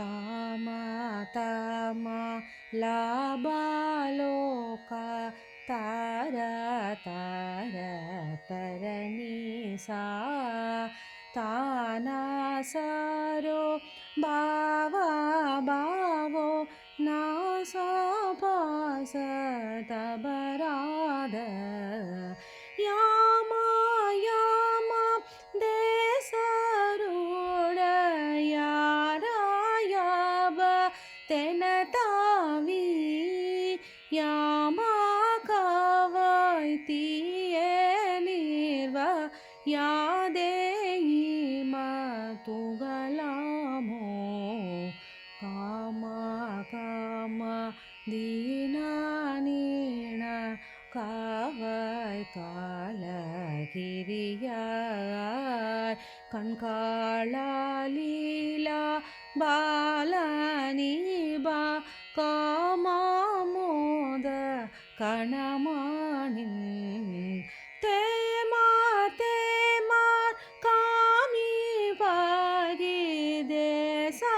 तम लबालोका तार तारणी सा तरो बवा नासा पास सराध தென தாவி யாமா காவாய் தீய நீர்வா யாதேயி மா துகலாமோ காமா காமா தீனானீண காவாய் காலகிரியாய் கண்காளா லீலா பாலானி காமாமோத கணமானின் தேமார் தேமார் காமி பாரி தேசாதேசத்தவ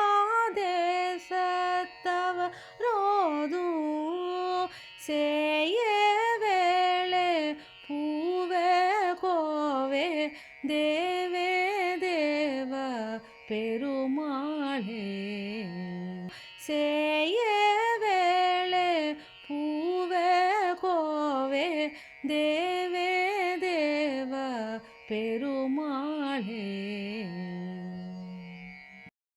ரோது சேய வேளே பூவே கோவே தேவே தேவ பெருமாளே. சேய தேவாவே தேவே தேவா பெருமாளே.